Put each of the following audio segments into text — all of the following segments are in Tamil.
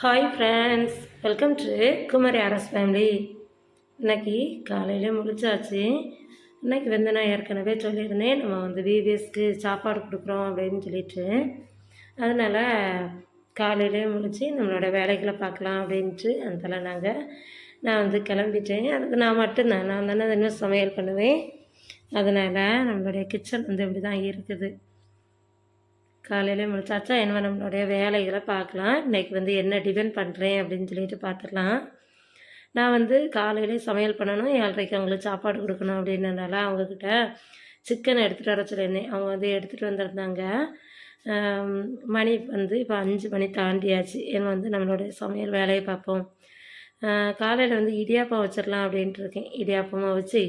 Hi friends welcome to Kumari Aras family இன்னைக்கு காலையில் முழிச்சாச்சு இன்னைக்கு வந்து நான் ஏற்கனவே சொல்லியிருந்தேன் நம்ம வந்து விவிஎஸ்க்கு சாப்பாடு கொடுக்குறோம் அப்படின்னு சொல்லிட்டு. அதனால் காலையிலே முழிச்சு நம்மளோட வேலைகளை பார்க்கலாம் அப்படின்ட்டு அதனால் நாங்கள் நான் வந்து கிளம்பிட்டேன். அதுக்கு நான் மட்டும்தான் நான் தானே இன்னும் சமையல் பண்ணுவேன். அதனால் நம்மளுடைய கிச்சன் வந்து இப்படி தான் இருக்குது. காலையில் முடிச்சாச்சா என்ன நம்மளுடைய வேலைகளை பார்க்கலாம். இன்றைக்கி வந்து என்ன டிபெண்ட் பண்ணுறேன் அப்படின்னு சொல்லிட்டு பார்த்துடலாம். நான் வந்து காலையிலே சமையல் பண்ணணும் ஏழரைக்கு அவங்களுக்கு சாப்பாடு கொடுக்கணும் அப்படின்றனால அவங்கக்கிட்ட சிக்கன் எடுத்துகிட்டு வர சொல்லியிருந்தேன். அவங்க வந்து எடுத்துகிட்டு வந்திருந்தாங்க. மணி வந்து இப்போ அஞ்சு மணி தாண்டியாச்சு. ஏன்னா வந்து நம்மளுடைய சமையல் வேலையை பார்ப்போம். காலையில் வந்து இடியாப்பம் வச்சிடலாம் அப்படின்ட்டு இருக்கேன். இடியாப்பமாக வச்சு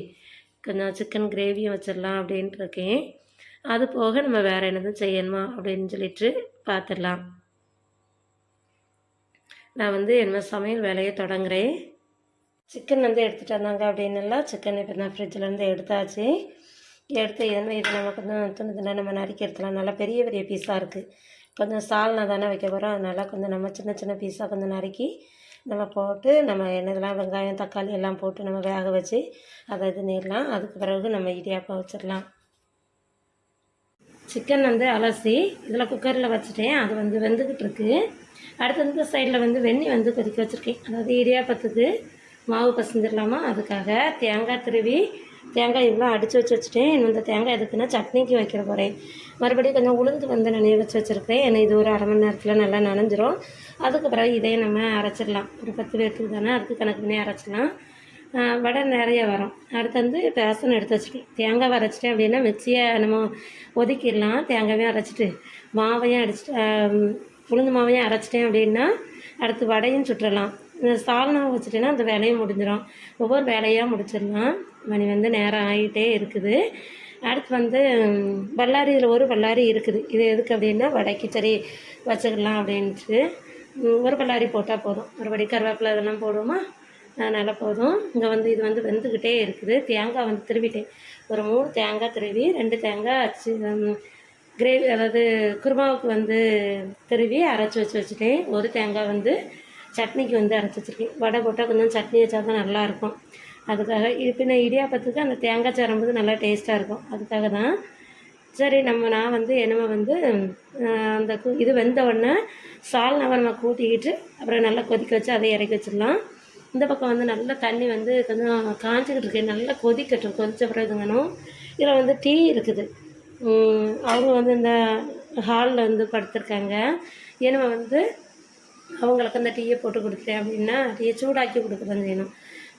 கொஞ்சம் சிக்கன் கிரேவியும் வச்சிடலாம் அப்படின்ட்டு இருக்கேன். அது போக நம்ம வேறு என்னதும் செய்யணுமா அப்படின்னு சொல்லிட்டு பார்த்துடலாம் நான் வந்து என்ன சமையல் வேலையை தொடங்குறேன். சிக்கன் வந்து எடுத்துகிட்டு வந்தாங்க அப்படின்னுலாம் சிக்கன் இப்போ தான் ஃப்ரிட்ஜிலேருந்து எடுத்தாச்சு. எடுத்து என்ன இது நம்ம கொஞ்சம் துணி துணி நம்ம நறுக்கி நல்லா பெரிய பெரிய பீஸாக இருக்குது கொஞ்சம் சால்னா தானே வைக்க போகிறோம் அதனால் கொஞ்சம் நம்ம சின்ன சின்ன பீஸாக கொஞ்சம் நறுக்கி நம்ம போட்டு நம்ம என்னதெல்லாம் வெங்காயம் தக்காளி எல்லாம் போட்டு நம்ம வேக வச்சு அதை இது நீடலாம் அதுக்கு பிறகு நம்ம இடியாப்பம் வச்சிடலாம். சிக்கன் வந்து அலசி இதில் குக்கரில் வச்சுட்டேன். அது வந்து வெந்துக்கிட்டுருக்கு அடுத்து இந்த சைடில் வந்து வெண்ணி வந்து கொதிக்க வச்சுருக்கேன். அதாவது இடியாப்பத்துக்கு மாவு பசஞ்சிடலாமா? அதுக்காக தேங்காய் திருவி தேங்காய் இவ்வளோ அடித்து வச்சு வச்சுட்டேன். இன்னும் இந்த தேங்காய் எதுக்குன்னா சட்னிக்கு வைக்கிற போகிறேன் மறுபடியும் கொஞ்சம் உளுந்து வந்து நனைய வச்சு வச்சுருக்கேன் ஏன்னா இது ஒரு அரை மணி நேரத்தில் நல்லா நனைஞ்சிரும். அதுக்கு பிறகு இதே நம்ம அரைச்சிடலாம். ஒரு பத்து பேருக்கு தானே அதுக்கு கணக்கு பண்ணி அரைச்சிடலாம். வடை நிறைய வரும். அடுத்து வந்து பேசன் எடுத்து வச்சுட்டேன் தேங்காய் அரைச்சிட்டேன் அப்படின்னா மிக்சியை நம்ம ஒதுக்கிடலாம். தேங்காயும் அரைச்சிட்டு மாவையும் அடிச்சிட்டு உளுந்து மாவையும் அரைச்சிட்டேன் அப்படின்னா அடுத்து வடையும் சுட்டுறலாம் இந்த சால்னாவை வச்சுட்டேன்னா அந்த வேலையும் முடிஞ்சிடும். ஒவ்வொரு வேலையாக முடிச்சிடலாம். மணி வந்து நேரம் ஆகிட்டே இருக்குது. அடுத்து வந்து ம், பல்லாரி இதில் ஒரு பல்லாரி இருக்குது. இது எதுக்கு அப்படின்னா வடைக்கு சரி வச்சுக்கலாம் அப்படின்ட்டு. ஒரு பல்லாரி போட்டால் போதும். மறுபடி கருவேப்பிலை இதெல்லாம் போடுவோமா? அதனால் போதும். இங்கே வந்து இது வந்து வெந்துக்கிட்டே இருக்குது. தேங்காய் வந்து திருவிட்டேன். ஒரு மூணு தேங்காய் திருவி ரெண்டு தேங்காய் அச்சு கிரேவி அதாவது குருமாவுக்கு வந்து திருவி அரைச்சி வச்சு வச்சுட்டேன். ஒரு தேங்காய் வந்து சட்னிக்கு வந்து அரைச்சி வச்சுருக்கேன். வடை போட்டால் கொஞ்சம் சட்னி வச்சா தான் நல்லாயிருக்கும் அதுக்காக இது பின்ன இடியாப்பத்துக்கு அந்த தேங்காய் சேரும்போது நல்லா டேஸ்ட்டாக இருக்கும். அதுக்காக தான். சரி நம்ம நான் வந்து என்னமோ வந்து அந்த கு- இது வெந்த உடனே சால்னாவை நம்ம கூட்டிக்கிட்டு அப்புறம் நல்லா கொதிக்க வச்சு அதை இறக்கி வச்சிடலாம். இந்த பக்கம் வந்து நல்லா தண்ணி வந்து கொஞ்சம் காஞ்சிக்கிட்டு இருக்கு. நல்லா கொதிக்கட்டும் கொதிச்ச பிறகு இதுங்கணும் இதில் வந்து டீ இருக்குது. அவரும் அவங்க வந்து இந்த ஹாலில் வந்து படுத்திருக்காங்க. ஏன்னா வந்து அவங்களுக்கு அந்த டீயை போட்டு கொடுத்துட்டேன் அப்படின்னா டீயை சூடாக்கி கொடுக்குறேன் செய்யணும்.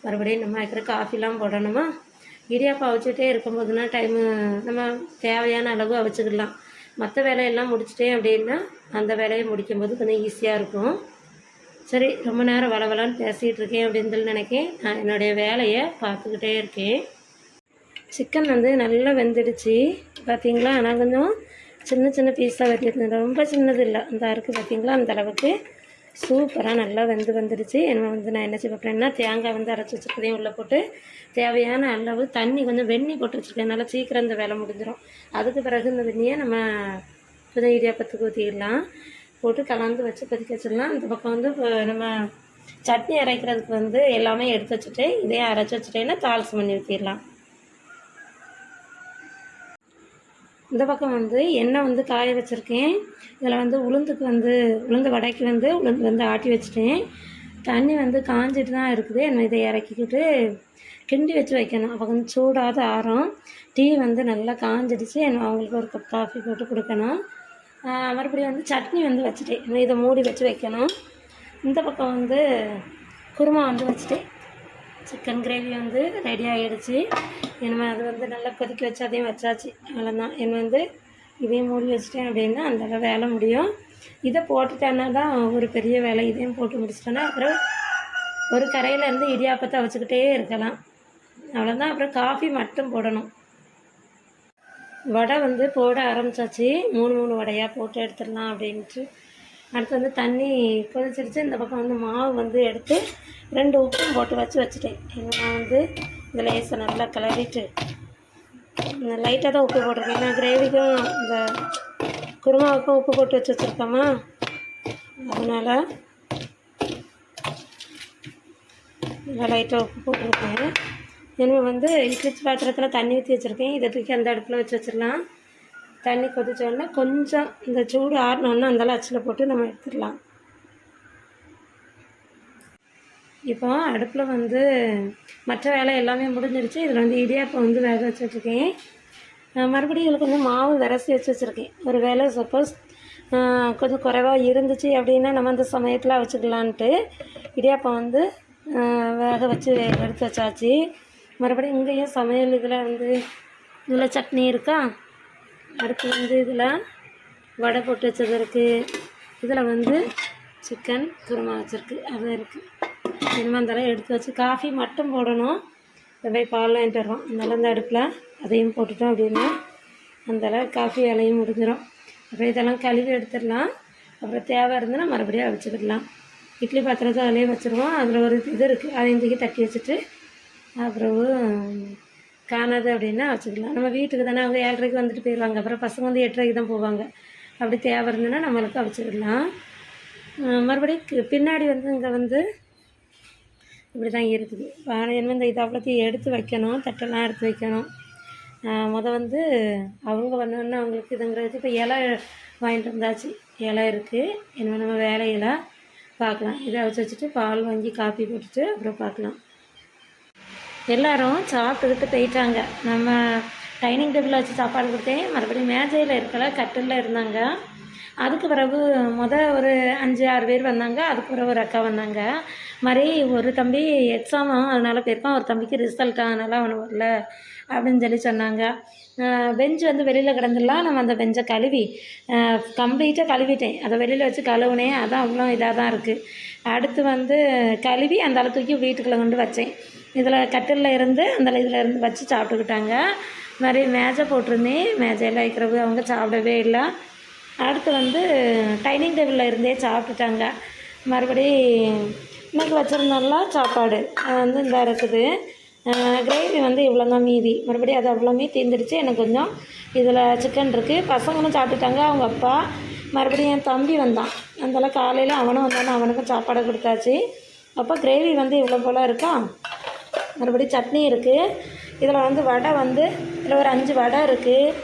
மறுபடியும் நம்ம இருக்கிற காஃபிலாம் போடணுமா? இடியாப்பா வச்சுட்டே இருக்கும்போதுனா டைமு நம்ம தேவையான அளவு வச்சுக்கலாம் மற்ற வேலையெல்லாம் முடிச்சிட்டேன் அப்படின்னா அந்த வேலையை முடிக்கும்போது கொஞ்சம் ஈஸியாக இருக்கும். சரி ரொம்ப நேரம் வளவலான்னு பேசிகிட்டு இருக்கேன் அப்படின்னு சொல்லி நினைக்கேன். நான் என்னுடைய வேலையை பார்த்துக்கிட்டே இருக்கேன். சிக்கன் வந்து நல்லா வெந்துடுச்சு. பார்த்தீங்களா நான் கொஞ்சம் சின்ன சின்ன பீஸாக வெட்டியிருந்தேன். ரொம்ப சின்னது இல்லை. அந்த இருக்குது பார்த்தீங்களா அந்த அளவுக்கு சூப்பராக நல்லா வெந்து வந்துடுச்சு. என்ன வந்து நான் என்ன செய்ய போகிறேன்னா தேங்காய் வந்து அரைச்சி வச்சுருக்கதையும் உள்ளே போட்டு தேவையான அளவு தண்ணி கொஞ்சம் வெண்ணி போட்டு வச்சுருக்கேன். நல்லா சீக்கிரம் இந்த வேலை முடிஞ்சிடும் அதுக்கு பிறகு இந்த வெண்ணியை நம்ம கொஞ்சம் இடியாப்பத்துக்கு ஊற்றிடலாம் போட்டு கலந்து வச்சு கொதிக்க வச்சிடலாம். இந்த பக்கம் வந்து இப்போ நம்ம சட்னி அரைக்கிறதுக்கு வந்து எல்லாமே எடுத்து வச்சுட்டு இதையும் அரைச்சி வச்சுட்டேன்னா தாளிசம் பண்ணி ஊற்றிடலாம் இந்த பக்கம் வந்து எண்ணெய் வந்து காய வச்சுருக்கேன். இதில் வந்து உளுந்துக்கு வந்து உளுந்து வடைக்கு வந்து உளுந்து வந்து ஆட்டி வச்சுட்டேன். தண்ணி வந்து காஞ்சிட்டு தான் இருக்குது. என்ன இதை இறக்கிக்கிட்டு கிண்டி வச்சு வைக்கணும். அப்போ கொஞ்சம் சூடாத ஆறும். டீ வந்து நல்லா காஞ்சிடுச்சு. என்ன அவங்களுக்கு ஒரு கப் காஃபி போட்டு கொடுக்கணும். மறுபடியும் வந்து சட்னி வந்து வச்சுட்டேன் இன்னும் இதை மூடி வச்சு வைக்கணும். இந்த பக்கம் வந்து குருமா வந்து வச்சுட்டேன் சிக்கன் கிரேவி வந்து ரெடி ஆகிடுச்சு இனிமேல் அது வந்து நல்லா கொதிக்க வச்சு அதையும் வச்சாச்சு. அவ்வளோதான் இனிமேல் வந்து இதையும் மூடி வச்சிட்டேன் அப்படின்னா அந்த வேலை முடியும். இதை போட்டுட்டேன்னா தான் ஒரு பெரிய வேலை. இதையும் போட்டு முடிச்சிட்டேன்னா அப்புறம் ஒரு கரையிலேருந்து இடியாப்பத்தை வச்சுக்கிட்டே இருக்கலாம். அவ்வளோதான் அப்புறம் காஃபி மட்டும் போடணும். வடை வந்து போட ஆரம்பிச்சாச்சு. மூணு மூணு வடையாக போட்டு எடுத்துடலாம் அப்படின்ட்டு. அடுத்து வந்து தண்ணி கொதிச்சிருச்சு. இந்த பக்கம் வந்து மாவு வந்து எடுத்து ரெண்டு உப்பும் போட்டு வச்சு வச்சுட்டேன். நான் வந்து இந்த லேசை நல்லா கிளறிட்டு லைட்டாக தான் உப்பு போட்டிருக்கேன். ஏன்னா கிரேவிக்கும் இந்த குருமாவுக்கும் உப்பு போட்டு வச்சு வச்சுருக்கோமா? அதனால் நல்லா லைட்டாக உப்பு போட்டிருக்கேன். இனிமேல் வந்து இட்லி பாத்திரத்தில் தண்ணி ஊற்றி வச்சுருக்கேன். இதை தூக்கி அந்த அடுப்பில் வச்சு வச்சிடலாம். தண்ணி கொதிச்சோடனே கொஞ்சம் இந்த சூடு ஆறினோடனே அந்தளவு அச்சில் போட்டு நம்ம எடுத்துடலாம். இப்போ அடுப்பில் வந்து மற்ற வேலை எல்லாமே முடிஞ்சிருச்சு. இதில் வந்து இடியாப்பம் வந்து வேக வச்சுட்ருக்கேன் மறுபடியும் இதில் கொஞ்சம் மாவு விரசி வச்சு வச்சுருக்கேன். ஒரு வேளை சப்போஸ் கொஞ்சம் குறைவாக இருந்துச்சு அப்படின்னா நம்ம அந்த சமயத்தில் வச்சுக்கலான்ட்டு இடியாப்பம் வந்து வேக வச்சு எடுத்து வச்சாச்சு. மறுபடியும் இங்கேயும் சமையல் இதில் வந்து இதில் சட்னி இருக்கா? அடுத்து வந்து இதில் வடை போட்டு வச்சது இருக்குது இதில் வந்து சிக்கன் குருமா வச்சுருக்கு. அது இருக்குது இனிமேல் அந்தளவு எடுத்து வச்சு காஃபி மட்டும் போடணும். இந்த போய் பால் வாங்கிட்டு வரோம் அதனால அந்த அடுப்பில் அதையும் போட்டுட்டோம் அப்படின்னா அந்தளவு காஃபி வேலையும் முடிஞ்சிடும் அப்புறம் இதெல்லாம் கழுவி எடுத்துடலாம். அப்புறம் தேவை இருந்ததுன்னா மறுபடியும் வச்சுக்கிடலாம் இட்லி பாத்திரத்தை அதிலே வச்சுருவோம். அதில் ஒரு இது இருக்குது அதையும் தூக்கி தட்டி வச்சுட்டு அப்புறம் காணாது அப்படின்னா வச்சுக்கலாம். நம்ம வீட்டுக்கு தானே அவங்க ஏழரைக்கு வந்துட்டு போயிடுவாங்க. அப்புறம் பசங்க வந்து எட்டரைக்கு தான் போவாங்க. அப்படி தேவை இருந்ததுன்னா நம்மளுக்கு வச்சுக்கிடலாம் மறுபடியும் கி- பின்னாடி வந்து இங்கே வந்து இப்படி தான் இருக்குது. வாழை என்ன இந்த இதை அவ்வளோத்தையும் எடுத்து வைக்கணும். தட்டெல்லாம் எடுத்து வைக்கணும். அஹ் முத வந்து அவங்க வந்தோடனே அவங்களுக்கு இதுங்கிறது இப்போ இலை வாங்கிட்டு வந்தாச்சு. இலை இருக்குது என்ன நம்ம வேலையில் பார்க்கலாம். இதை வச்சு வச்சுட்டு பால் வாங்கி காப்பி போட்டுட்டு அப்புறம் பார்க்கலாம். எல்லாரும் சாப்பிட்டுக்கிட்டு போயிட்டாங்க. நம்ம டைனிங் டேபிளில் வச்சு சாப்பாடு கொடுத்தேன் மறுபடியும் மேஜையில் இருக்கல கட்டிலில் இருந்தாங்க. அதுக்கு பிறகு முத ஒரு அஞ்சு ஆறு பேர் வந்தாங்க. அதுக்கு பிறகு ஒரு அக்கா வந்தாங்க. மாதிரி ஒரு தம்பி எக்ஸாம் அதனால் போயிருக்கான். ஒரு தம்பிக்கு ரிசல்ட் அதனால் அவனு வரல அப்படின்னு சொல்லி சொன்னாங்க. பெஞ்சு வந்து வெளியில் கிடந்துடலாம். நம்ம அந்த பெஞ்சை கழுவி கம்ப்ளீட்டாக கழுவிட்டேன். அதை வெளியில் வச்சு கழுவுனேன் அதான் அவ்வளோ இதாக தான் இருக்குது அடுத்து வந்து கழுவி அந்த அளவுக்கு தூக்கி வீட்டுக்குள்ளே கொண்டு வச்சேன். இதில் கட்டிலில் இருந்து அந்த இதில் இருந்து வச்சு சாப்பிட்டுக்கிட்டாங்க. நிறைய மேஜை போட்டிருந்தேன். மேஜையில் வைக்கிறது அவங்க சாப்பிடவே இல்லை. அடுத்து வந்து டைனிங் டேபிளில் இருந்தே சாப்பிட்டுட்டாங்க. மறுபடி இன்னைக்கு வச்சுருந்தோம்ல சாப்பாடு. அது வந்து இந்த இருக்குது. கிரேவி வந்து இவ்வளோ தான் மீதி. மறுபடியும் அது அவ்வளோமே தீர்ந்துடுச்சு எனக்கு கொஞ்சம் இதில் சிக்கன் இருக்குது பசங்களும் சாப்பிட்டுட்டாங்க. அவங்க அப்பா மறுபடியும் என் தம்பி வந்தான். அதனால் காலையில் அவனும் வந்தானே. அவனுக்கும் சாப்பாடை கொடுத்தாச்சு. அப்போ கிரேவி வந்து இவ்வளோ போல் இருக்கா? மறுபடியும் சட்னி இருக்குது இதில் வந்து வடை வந்து இதில் ஒரு அஞ்சு வடை இருக்குது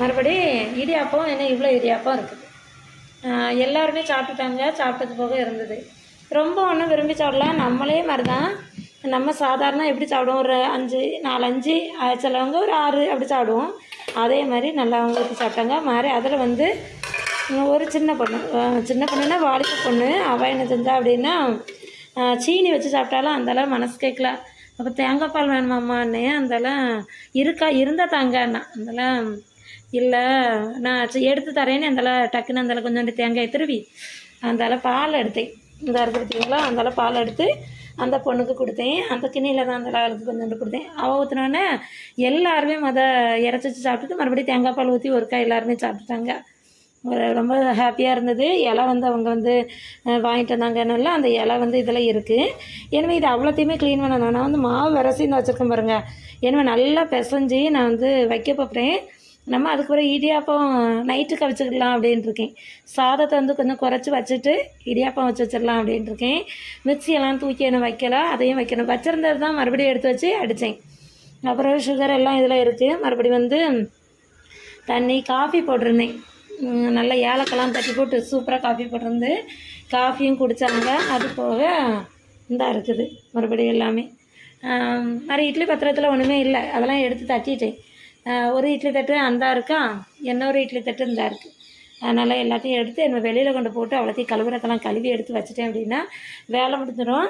மறுபடி இடியாப்பம் என்ன இவ்வளோ இடியாப்பம் இருக்குது எல்லாருமே சாப்பிட்டுட்டாங்க சாப்பிட்டது போக இருந்தது. ரொம்ப ஒன்றும் விரும்பி சாப்பிடலாம் நம்மளே மாதிரி தான் நம்ம சாதாரண எப்படி சாப்பிடுவோம்? ஒரு அஞ்சு நாலஞ்சு சிலவங்க ஒரு ஆறு அப்படி சாப்பிடுவோம். அதே மாதிரி நல்லா அவங்க சாப்பிட்டாங்க. மாதிரி அதில் வந்து ஒரு சின்ன பொண்ணு சின்ன பொண்ணுன்னா வாலிப பொண்ணு. அவள் என்ன செஞ்சா அப்படின்னா சீனி வச்சு சாப்பிட்டாலும் அந்தளவு மனசு கேட்கல. அப்போ தேங்காய் பால் வேணுமாம்மான்னே அந்தெல்லாம் இருக்கா இருந்தால் தாங்கண்ணா. அந்தெல்லாம் இல்லை நான் எடுத்து தரேன்னு அந்தளவு டக்குன்னு அந்தளவு கொஞ்சோண்டு தேங்காய் திருவி அந்தளவு பால் எடுத்தேன். இந்த அறுத்து பார்த்தீங்களா அந்தளவு பால் எடுத்து அந்த பொண்ணுக்கு கொடுத்தேன். அந்த கிண்ணியில் தான் அந்த அளவுக்கு கொஞ்சோண்டு கொடுத்தேன். அவள் ஊற்றினோடனே எல்லாருமே மொதல் இறச்சி சாப்பிட்டுட்டு மறுபடியும் தேங்காய் பால் ஊற்றி ஒருக்கா எல்லாருமே சாப்பிட்டுட்டாங்க. ரொம்ப ஹாப்பியாக இருந்தது. இலை வந்து அவங்க வந்து வாங்கிட்டு வந்தாங்கன்னால அந்த இலை வந்து இதில் இருக்குது எனவே இது அவ்வளோத்தையுமே க்ளீன் பண்ணணும். நான் வந்து மாவு விரசி தான் வச்சுருக்கேன் பாருங்கள் எனவே நல்லா பிசைஞ்சு நான் வந்து வைக்க பார்ப்பேன் நம்ம அதுக்கு பிறகு இடியாப்பம் நைட்டுக்கு வச்சுக்கலாம் அப்படின்ட்டு இருக்கேன். சாதத்தை வந்து கொஞ்சம் குறைச்சி வச்சுட்டு இடியாப்பம் வச்சு வச்சிடலாம் அப்படின்ட்டு இருக்கேன். மிக்சியெல்லாம் தூக்கி என்ன வைக்கல அதையும் வைக்கணும். வச்சுருந்தது தான் மறுபடியும் எடுத்து வச்சு அடித்தேன் அப்புறம் சுகர் எல்லாம் இதில் இருக்குது மறுபடியும் வந்து தண்ணி காஃபி போட்டிருந்தேன். நல்லா ஏலக்கெல்லாம் தட்டி போட்டு சூப்பராக காஃபி போட்டிருந்து காஃபியும் குடித்தாங்க அது போக இதாக இருக்குது. மறுபடியும் எல்லாமே. ஆம், மாதிரி இட்லி பத்திரத்தில் ஒன்றுமே இல்லை. அதெல்லாம் எடுத்து தட்டிட்டேன். ஒரு இட்லி தட்டு அந்தா இருக்கா? இன்னொரு இட்லி தட்டு இந்தா இருக்குது அதனால் எல்லாத்தையும் எடுத்து என்ன வெளியில் கொண்டு போட்டு அவ்வளோத்தையும் கழுவுறதெல்லாம் கழுவி எடுத்து வச்சுட்டேன் அப்படின்னா வேலை முடிஞ்சிடும்.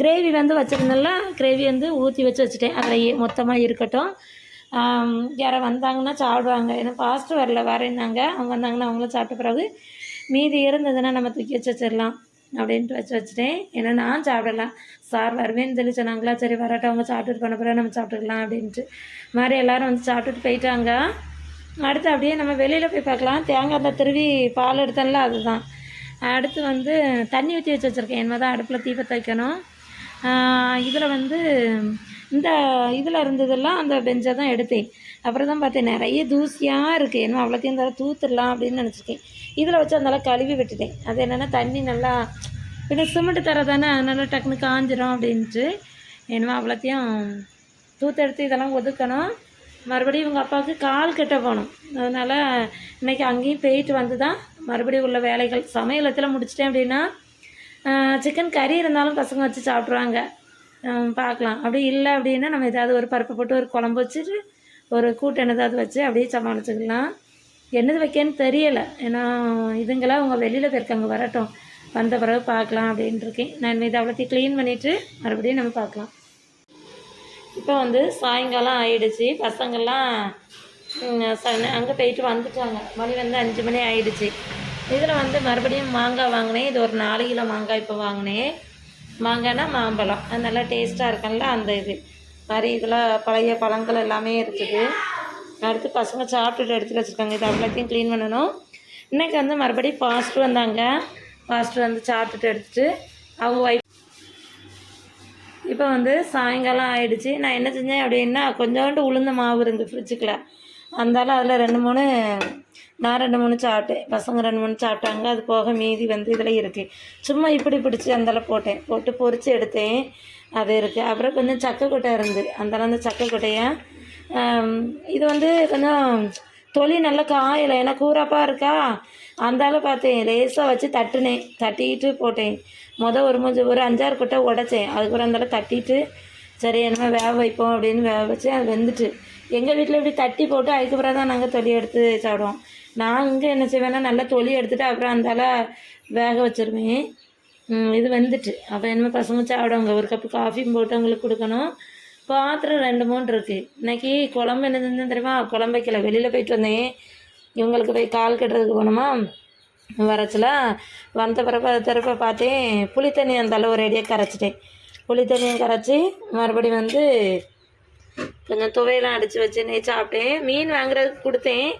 கிரேவி வந்து வச்சுருந்தெல்லாம் கிரேவி வந்து ஊற்றி வச்சு வச்சுட்டேன். அதில் மொத்தமாக இருக்கட்டும். யாரை வந்தாங்கன்னா சாப்பிடுவாங்க. ஏன்னா ஃபாஸ்ட்டு வரல வரேன்னாங்க அவங்க வந்தாங்கன்னா அவங்களும் சாப்பிட்ட பிறகு மீதி இருந்ததுன்னா நம்ம தூக்கி வச்சு வச்சிடலாம் அப்படின்ட்டு வச்சு வச்சுட்டேன். ஏன்னா நான் சாப்பிடலாம். சார் வருவேன்னு சொல்லி சொன்னாங்களா? சரி வரட்டும் அவங்க சாப்பிட்டுட்டு பண்ண பிறகு நம்ம சாப்பிட்டுக்கலாம் அப்படின்ட்டு. மாதிரி எல்லோரும் வந்து சாப்பிட்டுட்டு போயிட்டாங்க. அடுத்து அப்படியே நம்ம வெளியில் போய் பார்க்கலாம். தேங்காய் எண்ணெய் திருவி பால் எடுத்தோம்ல அதுதான். அடுத்து வந்து தண்ணி ஊற்றி வச்சு வச்சுருக்கேன். என்ன தான் அடுப்பில் தீபத்தை வைக்கணும். இதில் வந்து இந்த இதில் இருந்ததெல்லாம் அந்த பெஞ்சை தான் எடுத்தேன். அப்புறம் தான் பார்த்தேன் நிறைய தூசியாக இருக்குது என்ன அவ்வளோத்தையும் இந்த தூத்துடலாம் அப்படின்னு நினச்சிருக்கேன். இதில் வச்சு அதனால் கழுவி விட்டுட்டேன். அது என்னென்னா தண்ணி நல்லா பின்ன சிமெண்ட் தர தானே அதனால் டக்குனு காஞ்சிரும் அப்படின்ட்டு. என்னமோ அவ்வளோத்தையும் தூத்தெடுத்து இதெல்லாம் ஒதுக்கணும். மறுபடியும் இவங்க அப்பாவுக்கு கால் கெட்ட போகணும் அதனால் இன்றைக்கி அங்கேயும் போயிட்டு வந்து தான் மறுபடியும் உள்ள வேலைகள். சமையலத்தில் முடிச்சிட்டேன் அப்படின்னா சிக்கன் கறி இருந்தாலும் பசங்க வச்சு சாப்பிட்ருவாங்க பார்க்கலாம். அப்படி இல்லை அப்படின்னா நம்ம ஏதாவது ஒரு பருப்பு போட்டு ஒரு குழம்பு வச்சுட்டு ஒரு கூட்டம் ஏதாவது வச்சு அப்படியே சமாளிச்சுக்கலாம். என்னது வைக்கன்னு தெரியலை. ஏன்னா இதுங்களாம் அவங்க வெளியில் போயிருக்காங்க வரட்டும். வந்த பிறகு பார்க்கலாம் அப்படின்ட்டு இருக்கேன். நான் இதை அவ்வளோத்தையும் க்ளீன் பண்ணிவிட்டு மறுபடியும் நம்ம பார்க்கலாம். இப்போ வந்து சாயங்காலம் ஆயிடுச்சு. பசங்கள்லாம் அங்கே போயிட்டு வந்துட்டாங்க. மணி வந்து அஞ்சு மணி ஆயிடுச்சு. இதில் வந்து மறுபடியும் மாங்காய் வாங்கினேன். இது ஒரு நாலு கிலோ மாங்காய் இப்போ வாங்கினேன். மாங்காய்னா மாம்பழம். அது நல்லா டேஸ்ட்டாக இருக்கும்ல அந்த இது. மாதிரி இதில் பழைய பழங்கள் எல்லாமே இருக்குது. அடுத்து பசங்க சாப்பிட்டுட்டு எடுத்து வச்சுருக்காங்க. இது எல்லாத்தையும் க்ளீன் பண்ணணும். இன்றைக்கி வந்து மறுபடியும் ஃபாஸ்ட்டு வந்தாங்க. ஃபாஸ்ட்டு வந்து சாப்பிட்டுட்டு எடுத்துட்டு அவங்க ஒய்ஃப் இப்போ வந்து சாயங்காலம் ஆயிடுச்சு. நான் என்ன செஞ்சேன் அப்படின்னா கொஞ்சோண்டு உளுந்த மாவு இருந்து ஃப்ரிட்ஜுக்குள்ள அந்தால அதில் ரெண்டு மூணு நான் ரெண்டு மூணு சாப்பிட்டேன். பசங்க ரெண்டு மூணு சாப்பிட்டாங்க. அது போக மீதி வந்து இதில் இருக்குது சும்மா இப்படி பிடிச்சி அந்தளவு போட்டேன். போட்டு பொறிச்சு எடுத்தேன். அது இருக்குது அப்புறம் கொஞ்சம் சக்கை கொட்டை இருந்து. அந்தளவு அந்த சக்கை கொட்டையை இது வந்து கொஞ்சம் தொலி நல்லா காயலை. ஏன்னா கூறாப்பாக இருக்கா? அந்தால பார்த்தேன். லேசாக வச்சு தட்டுனேன். தட்டிக்கிட்டு போட்டேன். மொதல் ஒரு மூஞ்சி ஒரு அஞ்சாறு கொட்டை உடைச்சேன். அதுக்கப்புறம் அந்தால தட்டிட்டு சரி என்னமோ வேக வைப்போம் அப்படின்னு வேக வச்சு அது வெந்துட்டு எங்கள் வீட்டில் இப்படி தட்டி போட்டு அதுக்கப்புறம் தான் நாங்கள் தொலி எடுத்து சாப்பிடுவோம். நான் இங்கே என்ன செய்வேன்னா நல்லா தொலி எடுத்துட்டு அப்புறம் அந்தால வேக வச்சிருவேன். இது வந்துட்டு. அப்போ என்னமோ பசங்க சாப்பிடுவாங்க. ஒரு கப்பு காஃபியும் போட்டு அவங்களுக்கு கொடுக்கணும். பாத்திரம் ரெண்டு மூணு இருக்குது இன்னைக்கு குழம்பு என்ன செஞ்சேன் தெரியுமா? குழம்பு வைக்கல. வெளியில் போயிட்டு வந்தேன். இவங்களுக்கு போய் கால் கட்டுறதுக்கு போனோமா? வரச்சில் வந்த பிறப்ப திருப்ப பார்த்தேன் புளி தண்ணி அந்தால ஒரு ரெடியாக கரைச்சிட்டேன். புளி தண்ணியை கரைச்சி மறுபடியும் வந்து கொஞ்சம் துவையெல்லாம் அடித்து வச்சு நெய் சாப்பிட்டேன். மீன் வாங்குறதுக்கு கொடுத்தேன்.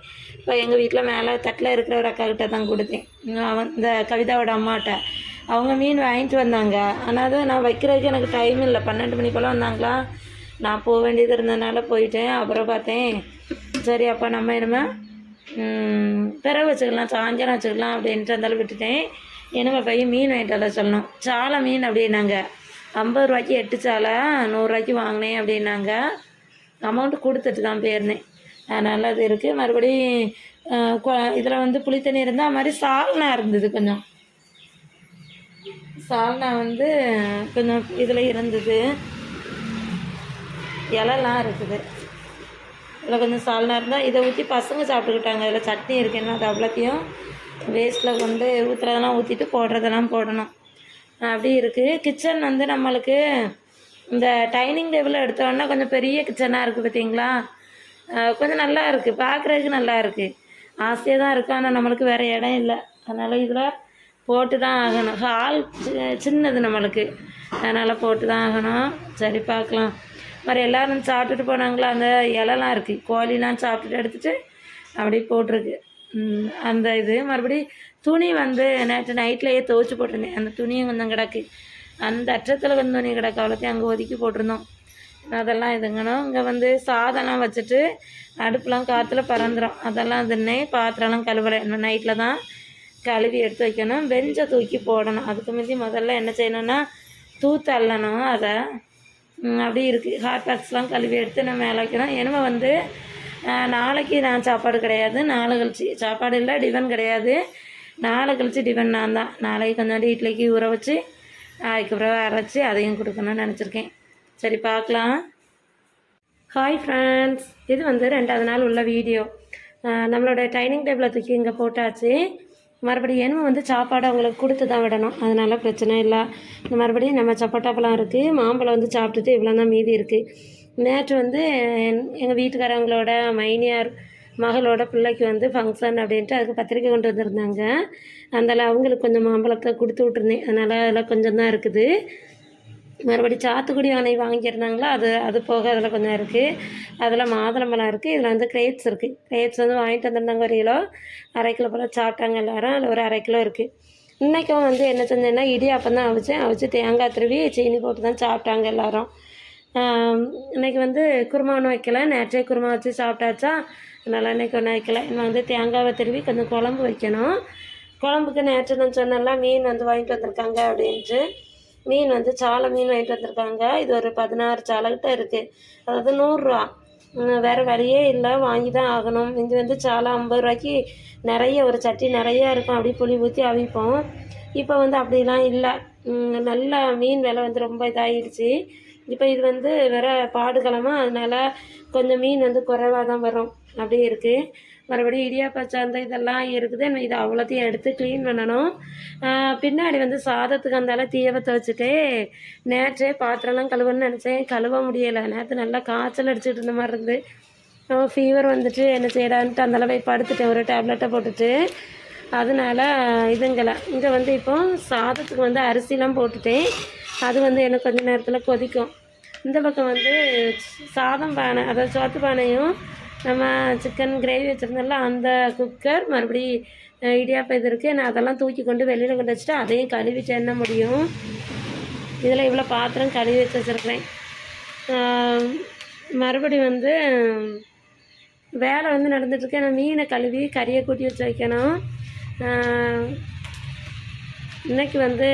இப்போ எங்கள் வீட்டில் மேலே தட்டில் இருக்கிற ஒரு அக்கா கிட்ட தான் கொடுத்தேன். அவன் இந்த கவிதாவோட அம்மாட்ட. அவங்க மீன் வாங்கிட்டு வந்தாங்க. ஆனால் அதை நான் வைக்கிறதுக்கு எனக்கு டைம் இல்லை. பன்னெண்டு மணி போல் வந்தாங்களா? நான் போக வேண்டியது இருந்ததுனால போயிட்டேன். அப்புறம் பார்த்தேன் சரி அப்போ நம்ம என்னமே பிறகு வச்சுக்கலாம் சாயங்காலம் வச்சுக்கலாம் அப்படின்ட்டு இருந்தாலும் விட்டுட்டேன். என்னமே பையன் மீன் வாங்கிட்டு வர சொல்லணும் சாலை மீன் அப்படின்னாங்க. ஐம்பது ரூபாய்க்கு எட்டு சாலை நூறுரூவாய்க்கு வாங்கினேன் அப்படின்னாங்க. அமௌண்ட்டு கொடுத்துட்டு தான் போயிருந்தேன். நல்லது இருக்குது மறுபடியும் இதில் வந்து புளித்தண்ணி இருந்தால் அது மாதிரி சால்னா இருந்தது கொஞ்சம். சால்னா வந்து கொஞ்சம் இதில் இருந்தது. இலலாம் இருக்குது. இதில் கொஞ்சம் சால்னா இருந்தால் இதை ஊற்றி பசங்க சாப்பிட்டுக்கிட்டாங்க. இதில் சட்னி இருக்குன்னா அது அவ்வளோத்தையும் வேஸ்ட்டில் கொண்டு ஊற்றுறதெல்லாம் ஊற்றிட்டு போடுறதெல்லாம் போடணும். அப்படி இருக்குது கிச்சன் வந்து நம்மளுக்கு இந்த டைனிங் டேபிள் எடுத்தோன்னா கொஞ்சம் பெரிய கிச்சனாக இருக்குது பார்த்தீங்களா? கொஞ்சம் நல்லா இருக்குது பார்க்குறதுக்கு நல்லா இருக்குது ஆசையாக தான் இருக்குது ஆனால் நம்மளுக்கு வேறு இடம் இல்லை. அதனால் இதில் போட்டு தான் ஆகணும். ஹால் சின்னது நம்மளுக்கு. அதனால் போட்டு தான் ஆகணும். சரி பார்க்கலாம் மாதிரி எல்லோரும் சாப்பிட்டுட்டு போனாங்களா? அந்த இலலாம் இருக்குது கோழிலாம் சாப்பிட்டுட்டு எடுத்துகிட்டு அப்படியே போட்டிருக்கு. அந்த இது. மறுபடி துணி வந்து நேற்று நைட்லேயே துவைச்சி போட்டிருந்தேன். அந்த துணியும் கொஞ்சம் கிடக்கு. அந்த அற்றத்தில் கொஞ்சம் துணி கிடக்கு. அவ்வளோத்தையும் அங்கே ஒதுக்கி போட்டிருந்தோம். அதெல்லாம் இதுங்கணும் இங்கே வந்து சாதம்லாம் வச்சுட்டு அடுப்புலாம் காற்றுல பறந்துடும் அதெல்லாம் தின்னே பாத்திரம்லாம் கழுவலை இன்னும் நைட்டில் தான் கழுவி எடுத்து வைக்கணும். பெஞ்சை தூக்கி போடணும். அதுக்கு மீதி முதல்ல என்ன செய்யணும்னா தூத்து அள்ளணும் அதை. அப்படி இருக்குது ஹாட் பாக்ஸ்லாம் கழுவி எடுத்து நம்ம மேலே வைக்கணும். என்னமோ வந்து நாளைக்கு நான் சாப்பாடு கிடையாது. நாளை கழிச்சு. சாப்பாடு இல்லை டிஃபன் கிடையாது. நாளை கழிச்சு டிஃபன் நான் தான். நாளைக்கு கொஞ்சோண்டு இட்லிக்கு ஊற வச்சு அதுக்கப்புறம் அரைச்சி அதையும் கொடுக்கணும்னு நினச்சிருக்கேன். சரி பார்க்கலாம். ஹாய் ஃப்ரெண்ட்ஸ் இது வந்து ரெண்டாவது நாள் உள்ள வீடியோ நம்மளோட டைனிங் டேபிளை தூக்கி இங்கே போட்டாச்சு. மறுபடியும் என்னமோ வந்து சாப்பாடு அவங்களுக்கு கொடுத்து தான் விடணும். அதனால் பிரச்சனை இல்லை. மறுபடியும் நம்ம சப்போட்டா பழம் இருக்குது மாம்பழம் வந்து சாப்பிட்டுட்டு இவ்வளோ தான் மீதி இருக்குது நேற்று வந்து எங்கள் வீட்டுக்காரவங்களோட மைனியார் மகளோட பிள்ளைக்கு வந்து ஃபங்க்ஷன் அப்படின்ட்டு அதுக்கு பத்திரிக்கை கொண்டு வந்திருந்தாங்க. அதனால் அவங்களுக்கு கொஞ்சம் மாம்பழத்தை கொடுத்து விட்ருந்தேன் அதனால் அதில் கொஞ்சம் தான் இருக்குது. மறுபடி சாத்துக்குடி அணை வாங்கியிருந்தாங்களோ? அது அது போக அதில் கொஞ்சம் இருக்குது அதில் மாதுளம்பழம் இருக்குது இதில் வந்து கிரேப்ஸ் இருக்குது கிரேப்ஸ் வந்து வாங்கிட்டு வந்திருந்தாங்க ஒரு கிலோ. அரை கிலோ போல் சாப்பிட்டாங்க எல்லாரும். அதில் ஒரு அரை கிலோ இருக்குது இன்றைக்கும் வந்து என்ன செஞ்சேன்னா இடியாப்பம் தான் அவிச்சேன். அவிச்சு தேங்காய் திருவி சீனி போட்டு தான் சாப்பிட்டாங்க எல்லாரும். இன்றைக்கி வந்து குருமா ஒன்றும் வைக்கல. நேற்றே குருமா வச்சு சாப்பிட்டாச்சா? அதனால் இன்னைக்கு ஒன்றும் வைக்கல. இன்னும் வந்து தேங்காவை திருவி கொஞ்சம் குழம்பு வைக்கணும். குழம்புக்கு நேற்று நான் சொன்னேன்ல மீன் வந்து வாங்கிட்டு வந்திருக்காங்க அப்படின்ட்டு. மீன் வந்து சாலை மீன் வாங்கிட்டு வந்திருக்காங்க. இது ஒரு பதினாறு சாலைக்கிட்ட இருக்குது அதாவது நூறுரூவா. வேறு வழியே இல்லை. வாங்கி தான் ஆகணும். இது வந்து சாலை ஐம்பது ரூபாய்க்கு நிறைய ஒரு சட்டி நிறைய இருக்கும். அப்படியே புளி ஊற்றி அவிப்போம். இப்போ வந்து அப்படிலாம் இல்லை. நல்ல மீன் விலை வந்து ரொம்ப இதாகிடுச்சு இப்போ இது வந்து வேற பாடுகளமாக அதனால கொஞ்சம் மீன் வந்து குறைவாக தான் வரும். அப்படி இருக்குது மறுபடியும் இடியாப்பா சந்தை இதெல்லாம் இருக்குது. நான் இதை அவ்வளோத்தையும் எடுத்து க்ளீன் பண்ணணும். பின்னாடி வந்து சாதத்துக்கு அந்தால தீவத்தை வச்சுட்டு நேற்றே பாத்திரம்லாம் கழுவணும்னு நினச்சேன். கழுவ முடியலை. நேற்று நல்லா காய்ச்சல் அடிச்சுட்டு இருந்த மாதிரி இருந்து. ஃபீவர் வந்துட்டு என்ன செய்யலான்ட்டு அந்தால போய் படுத்துட்டேன். ஒரு டேப்லெட்டை போட்டுட்டு. அதனால இதுங்களை இங்கே வந்து இப்போ சாதத்துக்கு வந்து அரிசிலாம் போட்டுட்டேன். அது வந்து எனக்கு கொஞ்சம் நேரத்தில் கொதிக்கும். இந்த பக்கம் வந்து சாதம் பானை அதாவது சோத்து பானையும் நம்ம சிக்கன் கிரேவி வச்சுருந்தோம்ல அந்த குக்கர் மறுபடி இடியாப்பம் இது இருக்குது நான் அதெல்லாம் தூக்கி கொண்டு வெளியில் கொண்டு வச்சுட்டு அதையும் கழுவி சென்ன முடியும்? இதில் இவ்வளோ பாத்திரம் கழுவி வச்சு வச்சுருக்கிறேன். மறுபடி வந்து வேலை வந்து நடந்துட்டுருக்கு நான் மீனை கழுவி கறியை கூட்டி வச்சு வைக்கணும். இன்றைக்கி வந்து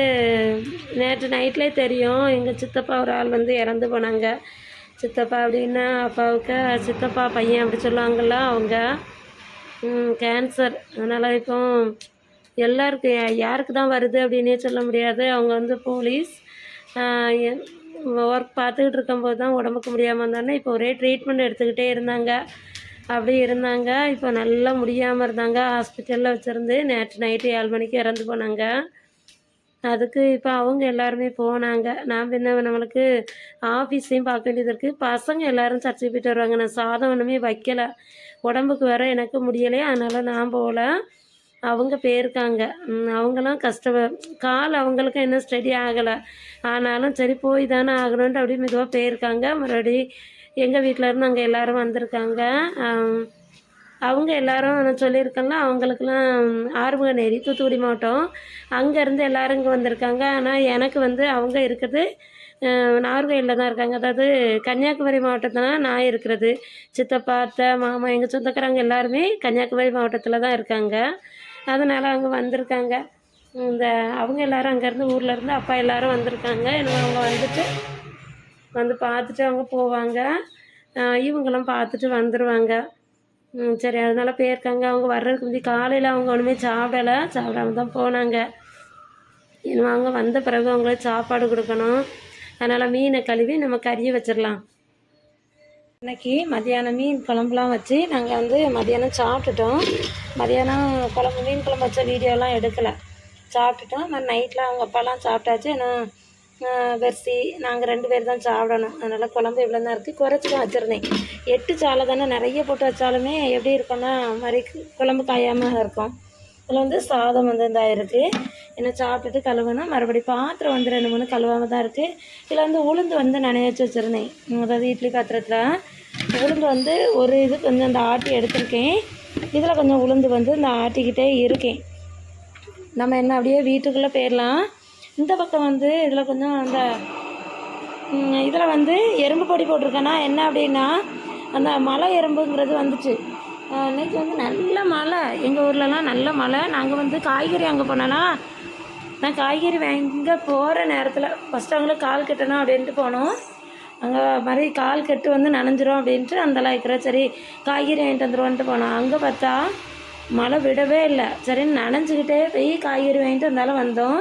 நேற்று நைட்லேயே தெரியும். எங்கள் சித்தப்பா ஒரு ஆள் வந்து இறந்து போனாங்க. சித்தப்பா அப்படின்னா அப்பாவுக்கு சித்தப்பா பையன் அப்படி சொல்லுவாங்கள்ல அவங்க கேன்சர் அதனால் இப்போ எல்லாருக்கும் யாருக்கு தான் வருது அப்படின்னே சொல்ல முடியாது. அவங்க வந்து போலீஸ் ஒர்க் பார்த்துக்கிட்டு இருக்கும்போது தான் உடம்புக்கு முடியாமல் இருந்தாங்கன்னா இப்போ ஒரே ட்ரீட்மெண்ட் எடுத்துக்கிட்டே இருந்தாங்க. அப்படி இருந்தாங்க. இப்போ நல்லா முடியாமல் இருந்தாங்க. ஹாஸ்பிட்டலில் வச்சுருந்து நேற்று நைட்டு ஏழு மணிக்கு இறந்து போனாங்க. அதுக்கு இப்போ அவங்க எல்லாருமே போனாங்க. நான் பின்ன நம்மளுக்கு ஆஃபீஸையும் பார்க்க வேண்டியது இருக்குது பசங்க எல்லாரும் சர்ச்சை போயிட்டு வருவாங்க. நான் சாதம் ஒன்றுமே வைக்கல. உடம்புக்கு வேற எனக்கு முடியலையே. அதனால் நான் போகல. அவங்க போயிருக்காங்க. அவங்களாம் கஷ்ட கால் அவங்களுக்கு இன்னும் ஸ்டடி ஆகலை. ஆனாலும் சரி போய் தானே ஆகணுன்ட்டு அப்படியே மெதுவாக போயிருக்காங்க. மறுபடி எங்கள் வீட்டில் இருந்து அங்கே எல்லோரும் வந்திருக்காங்க. அவங்க எல்லாரும் நான் சொல்லியிருக்கேன்ல அவங்களுக்கெல்லாம் ஆறுமுகநேரி தூத்துக்குடி மாவட்டம். அங்கேருந்து எல்லாரும் இங்கே வந்திருக்காங்க. ஆனால் எனக்கு வந்து அவங்க இருக்கிறது அஹ், நாகர்கோயிலில் தான் இருக்காங்க அதாவது கன்னியாகுமரி மாவட்டத்தில் நான் இருக்கிறது. சித்தப்பா அத்தை மாமா எங்கள் சொந்தக்காரங்க எல்லாருமே கன்னியாகுமரி மாவட்டத்தில் தான் இருக்காங்க. அதனால் அவங்க வந்திருக்காங்க. இந்த அவங்க எல்லாரும் அங்கேருந்து ஊரில் இருந்து அப்பா எல்லாரும் வந்திருக்காங்க. எனக்கு அவங்க வந்துட்டு வந்து பார்த்துட்டு அவங்க போவாங்க. இவங்களும் பார்த்துட்டு வந்துடுவாங்க சரி அதனால போயிருக்காங்க. அவங்க வர்றதுக்கு முந்தி காலையில் அவங்க ஒன்றுமே சாப்பிடலை. சாப்பிடாம தான் போனாங்க. இன்னும் அவங்க வந்த பிறகு அவங்களுக்கு சாப்பாடு கொடுக்கணும். அதனால் மீனை கழுவி நம்ம கறியை வச்சிடலாம். இன்னைக்கு மதியானம் மீன் குழம்புலாம் வச்சு நாங்கள் வந்து மதியானம் சாப்பிட்டுட்டோம். மதியானம் குழம்பு மீன் குழம்பு வச்ச வீடியோலாம் எடுக்கலை. சாப்பிட்டுட்டோம். நான் நைட்டில் அவங்க அப்பாலாம் சாப்பிட்டாச்சு. நான் வெர்சி. நாங்கள் ரெண்டு பேர் தான் சாப்பிடணும். அதனால் குழம்பு இவ்வளோ தான் இருக்குது குறைச்சி தான் வச்சுருந்தேன். எட்டு சாலை தானே நிறைய போட்டு வச்சாலுமே எப்படி இருக்கும்னா மாதிரி குழம்பு காயாமல் இருக்கும். இதில் வந்து சாதம் வந்து இந்த இருக்குது என்ன சாப்பிட்டுட்டு கழுவணும் மறுபடி பாத்திரம் வந்து ரெண்டு மூணு கழுவாமல் தான் இருக்குது இதில் வந்து உளுந்து வந்து நனைய வச்சு வச்சுருந்தேன். அதாவது இட்லி பாத்திரத்தில் உளுந்து வந்து ஒரு இது கொஞ்சம் அந்த ஆட்டி எடுத்திருக்கேன். இதில் கொஞ்சம் உளுந்து வந்து இந்த ஆட்டிக்கிட்டே இருக்கேன். நம்ம என்ன அப்படியே வீட்டுக்குள்ளே போயிடலாம் இந்த பக்கம் வந்து இதில் கொஞ்சம் அந்த இதில் வந்து எறும்பு பொடி போட்டிருக்கேன்னா என்ன அப்படின்னா அந்த மலை எறும்புங்கிறது வந்துச்சு. இன்றைக்கி வந்து நல்ல மழை. எங்கள் ஊர்லலாம் நல்ல மழை. நாங்கள் வந்து காய்கறி அங்கே போனோன்னா நான் காய்கறி வாங்க போகிற நேரத்தில் ஃபஸ்ட்டு அவங்கள கால் கட்டணும் அப்படின்ட்டு போனோம். அங்கே மாதிரி கால் கட்டு வந்து நனைஞ்சிரும் அப்படின்ட்டு அந்த இருக்கிற சரி காய்கறி வாங்கிட்டு வந்துருவோன்ட்டு போனோம். அங்கே பார்த்தா மழை விடவே இல்லை. சரின்னு நனைஞ்சிக்கிட்டே போய் காய்கறி வாங்கிட்டு வந்தாலும் வந்தோம்.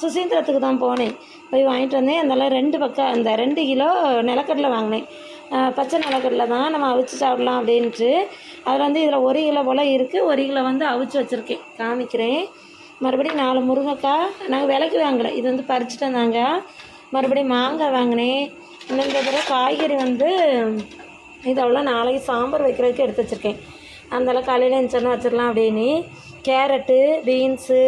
சுசீந்திரத்துக்கு தான் போனேன். போய் வாங்கிட்டு வந்தேன். அதெல்லாம் ரெண்டு பக்கம் அந்த ரெண்டு கிலோ நிலக்கடலை வாங்கினேன். பச்சை நிலக்கடலை தான் நம்ம அவிச்சு சாப்பிடலாம் அப்படின்ட்டு அதில் வந்து இதில் ஒரு கிலோ போல் இருக்குது ஒரு கிலோ வந்து அவிச்சு வச்சுருக்கேன். காமிக்கிறேன். மறுபடியும் நாலு முருங்கைக்காய். நாங்கள் விலைக்கு வாங்கலை. இது வந்து பறிச்சுட்டு வந்தாங்க. மறுபடியும் மாங்காய் வாங்கினேன். இந்த தடவை காய்கறி வந்து இதெல்லாம் நாளைக்கு சாம்பார் வைக்கிறதுக்கு எடுத்து வச்சுருக்கேன். அந்தளவு காலையில் எழுந்தோன்னு வச்சிடலாம் அப்படின்னு. கேரட்டு பீன்ஸு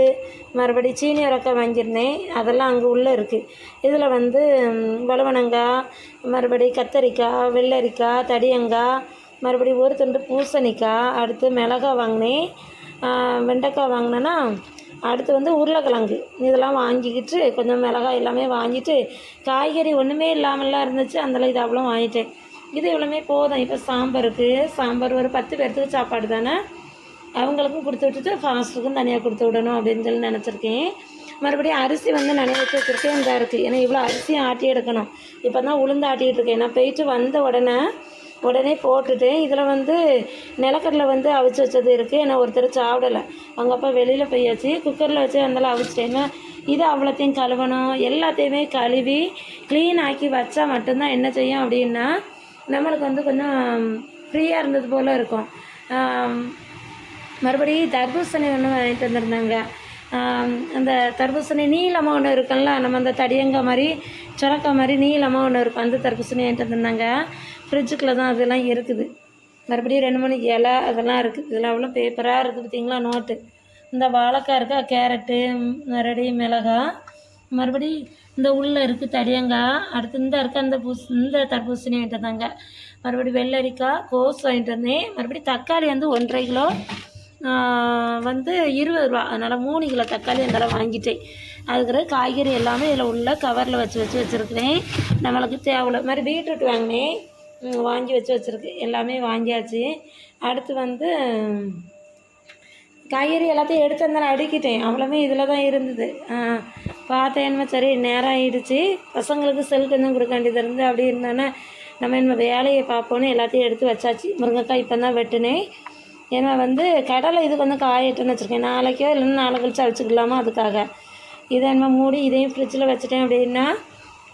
மறுபடி சீனி உரக்காய் வாங்கியிருந்தேன். அதெல்லாம் அங்கே உள்ளே இருக்குது இதில் வந்து ம், வலுவனங்காய் மறுபடி கத்தரிக்காய் வெள்ளரிக்காய் தடியங்காய் மறுபடி ஒரு துண்டு பூசணிக்காய் அடுத்து மிளகாய் வாங்கினேன். வெண்டைக்காய் வாங்கினேன்னா அடுத்து வந்து உருளைக்கிழங்கு. இதெல்லாம் வாங்கிக்கிட்டு கொஞ்சம் மிளகாய் எல்லாமே வாங்கிட்டு காய்கறி ஒன்றுமே இல்லாமலாம் இருந்துச்சு. அந்தளவு இது அவ்வளோ வாங்கிட்டேன். இது இவ்வளோமே போதும். இப்போ சாம்பாருக்கு சாம்பார் ஒரு பத்து பேர்த்துக்கு சாப்பாடு தானே? அவங்களுக்கும் கொடுத்து விட்டுட்டு ஃபாஸ்ட்டுக்கும் தனியாக கொடுத்து விடணும் அப்படின்னு சொல்லி நினச்சிருக்கேன். மறுபடியும் அரிசி வந்து நினைவு வச்சு வச்சுருக்கேன் இந்த இருக்குது ஏன்னா இவ்வளோ அரிசியும் ஆட்டி எடுக்கணும். இப்போ தான் உளுந்து ஆட்டிகிட்டு இருக்கேன். நான் போயிட்டு வந்த உடனே உடனே போட்டுட்டு இதில் வந்து நிலக்கடலை வந்து அவிச்சு வச்சது இருக்குது ஏன்னா ஒருத்தர் சாப்பிடலை. அவங்க அப்பா வெளியில் போயாச்சு. குக்கரில் வச்சு அந்தளவு அவிச்சிட்டேன்னா இது அவ்வளோத்தையும் கழுவணும். எல்லாத்தையுமே கழுவி க்ளீன் ஆக்கி வச்சா மட்டும்தான் என்ன செய்யும் அப்படின்னா நம்மளுக்கு வந்து கொஞ்சம் ஃப்ரீயாக இருந்தது போல் இருக்கும். மறுபடி தர்பூசணி ஒன்று வாங்கிட்டு வந்திருந்தாங்க. அந்த தர்பூசணி நீளமாக ஒன்று இருக்குல்ல நம்ம அந்த தடியங்காய் மாதிரி சுரக்காய் மாதிரி நீளமாக ஒன்று இருக்கும். அந்த தர்பூசணி வாங்கிட்டு வந்திருந்தாங்க. ஃப்ரிட்ஜுக்குள்ளே தான் அதெல்லாம் இருக்குது. மறுபடியும் ரெண்டு மணிக்கு இலை அதெல்லாம் இருக்குது இதில் அவ்வளோ பேப்பராக இருக்குது பார்த்தீங்களா நோட்டு இந்த வாழைக்காய் இருக்கா கேரட்டு மறுபடியும் மிளகாய் மறுபடி இந்த உள்ளே இருக்குது தடியங்காய் அடுத்து இந்த இருக்க அந்த பூஸ் இந்த தர்பூசணி வாங்கிட்டு வந்தாங்க. மறுபடி வெள்ளரிக்காய் கோஸ் வாங்கிட்டு வந்தேன். மறுபடி தக்காளி வந்து ஒன்றரை கிலோ வந்து இருபது ரூபா. அதனால் மூணு கிலோ தக்காளி அதெல்லாம் வாங்கிட்டேன். அதுக்கிற காய்கறி எல்லாமே இதில் உள்ள கவரில் வச்சு வச்சு வச்சுருக்கிறேன். நம்மளுக்கு தேவையில்ல மாதிரி பீட்ரூட் வாங்கினேன். வாங்கி வச்சு வச்சுருக்கு. எல்லாமே வாங்கியாச்சு. அடுத்து வந்து காய்கறி எல்லாத்தையும் எடுத்து அந்த அடுக்கிட்டேன். அவ்வளோமே இதில் தான் இருந்தது. ஆ, சரி நேரம் ஆயிடுச்சு. பசங்களுக்கு செல் கொஞ்சம் கொடுக்க வேண்டியது இருந்து அப்படி இருந்தோன்னே நம்ம என்ன வேலையை பார்ப்போன்னு எல்லாத்தையும் எடுத்து வச்சாச்சு. முருங்கைக்காய் இப்போ தான் வெட்டினேன். ஏன்னா வந்து கடலை இது கொஞ்சம் காயட்டுன்னு வச்சுருக்கேன். நாளைக்கோ இல்லைன்னா நாளை கழிச்சு அழிச்சிக்கலாமா அதுக்காக. இதை என்ன மூடி இதையும் ஃப்ரிட்ஜில் வச்சுட்டேன் அப்படின்னா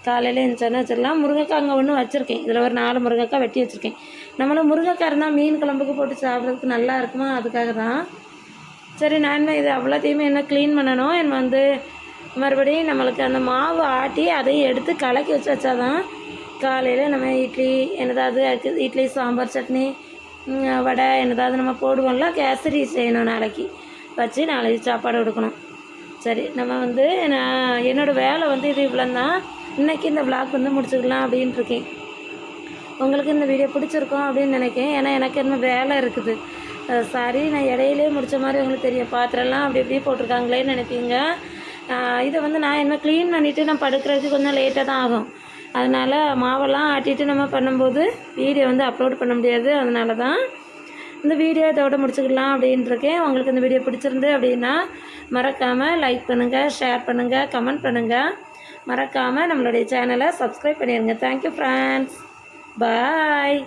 காலையில் எழுந்தோன்னு வச்சிடலாம். முருங்கைக்காய் அங்கே ஒன்று வச்சுருக்கேன். இதில் ஒரு நாலு முருங்கைக்காய் வெட்டி வச்சுருக்கேன். நம்மளும் முருங்கைக்காய் இருந்தால் மீன் குழம்புக்கு போட்டு சாப்பிட்றதுக்கு நல்லா இருக்குமா? அதுக்காக தான். சரி நான் இது அவ்வளோத்தையுமே என்ன க்ளீன் பண்ணணும்? என் வந்து மறுபடியும் நம்மளுக்கு அந்த மாவு ஆட்டி அதையும் எடுத்து கலக்கி வச்சு வச்சாதான் காலையில் நம்ம இட்லி என்னதாவது இட்லி சாம்பார் சட்னி வடை என்னதாவது நம்ம போடுவோம்ல கேசரி செய்யணும் நாளைக்கு. வச்சு நாளைக்கு சாப்பாடு கொடுக்கணும். சரி நம்ம வந்து நான் என்னோடய வேலை வந்து இது இவ்வளோந்தான் இன்றைக்கி இந்த விளாக் வந்து முடிச்சுக்கலாம் அப்படின்ட்டு இருக்கேன். உங்களுக்கு இந்த வீடியோ பிடிச்சிருக்கும் அப்படின்னு நினைக்கிறேன். ஏன்னா எனக்கு என்ன வேலை இருக்குது. சாரி நான் இடையிலே முடித்த மாதிரி உங்களுக்கு தெரியும். பாத்திரம்லாம் அப்படி இப்படி போட்டிருக்காங்களேன்னு நினைப்பீங்க. இதை வந்து நான் என்ன க்ளீன் பண்ணிவிட்டு நான் படுக்கிறதுக்கு கொஞ்சம் லேட்டாக தான் ஆகும். அதனால் மாவெல்லாம் ஆட்டிட்டு நம்ம பண்ணும்போது வீடியோ வந்து அப்லோட் பண்ண முடியாது. அதனால தான் இந்த வீடியோ இதோட முடிச்சுக்கலாம் அப்படின்ட்டுருக்கேன் உங்களுக்கு இந்த வீடியோ பிடிச்சிருந்து அப்படின்னா மறக்காமல் லைக் பண்ணுங்கள் ஷேர் பண்ணுங்கள் கமெண்ட் பண்ணுங்கள் மறக்காமல் நம்மளுடைய சேனலை சப்ஸ்கிரைப் பண்ணிடுங்க தேங்க்யூ ஃப்ரெண்ட்ஸ் பாய்